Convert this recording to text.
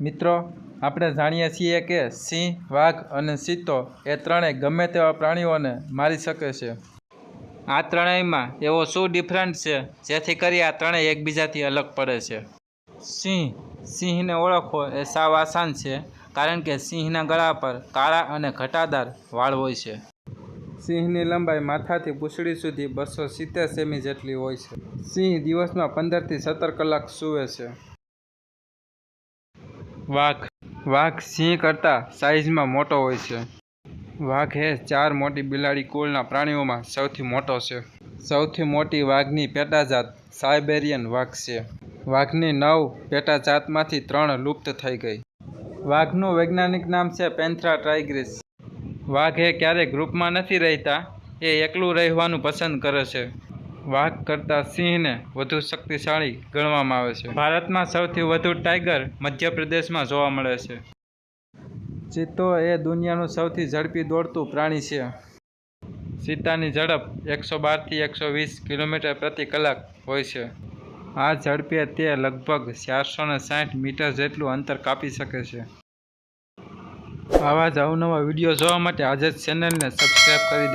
મિત્રો, આપણે જાણીએ છીએ કે સિંહ, વાઘ અને ચિત્તો એ ત્રણેય ગમે તેવા પ્રાણીઓને મારી શકે છે. આ ત્રણેયમાં એવો શું ડિફરન્ટ છે? જેથી કરી આ ત્રણેય એકબીજાથી અલગ પડે છે. સિંહ, સિંહને ઓળખવો એ સાવ આસાન છે, કારણ કે સિંહના ગળા પર કાળા અને ઘટાદાર વાળ હોય છે. સિંહની લંબાઈ માથાથી પૂંછડી સુધી બસો સિત્તેર સેમી જેટલી હોય છે. સિંહ દિવસમાં પંદરથી સત્તર કલાક સૂવે છે. વાઘ. વાઘ સિંહ કરતાં સાઇઝમાં મોટો હોય છે. વાઘ એ ચાર મોટી બિલાડી કુળના પ્રાણીઓમાં સૌથી મોટો છે. સૌથી મોટી વાઘની પેટાજાત સાઇબેરિયન વાઘ છે. વાઘની નવ પેટાજાતમાંથી ત્રણ લુપ્ત થઈ ગઈ. વાઘનું વૈજ્ઞાનિક નામ છે પેન્થ્રા ટ્રાઇગ્રીસ વાઘ એ ક્યારેય ગ્રુપમાં નથી રહેતા, એ એકલું રહેવાનું પસંદ કરે છે. વાઘ કરતાં સિંહને વધુ શક્તિશાળી ગણવામાં આવે છે. ભારતમાં સૌથી વધુ ટાઈગર મધ્યપ્રદેશમાં જોવા મળે છે. ચિત્તો એ દુનિયાનું સૌથી ઝડપી દોડતું પ્રાણી છે. ચિત્તાની ઝડપ એકસો બારથી એકસો વીસ કિલોમીટર પ્રતિ કલાક હોય છે. આ ઝડપે તે લગભગ ચારસો ને સાઠ મીટર જેટલું અંતર કાપી શકે છે. આવા જ અવનવા વીડિયો જોવા માટે આજે જ ચેનલને સબસ્ક્રાઈબ કરી દેજો.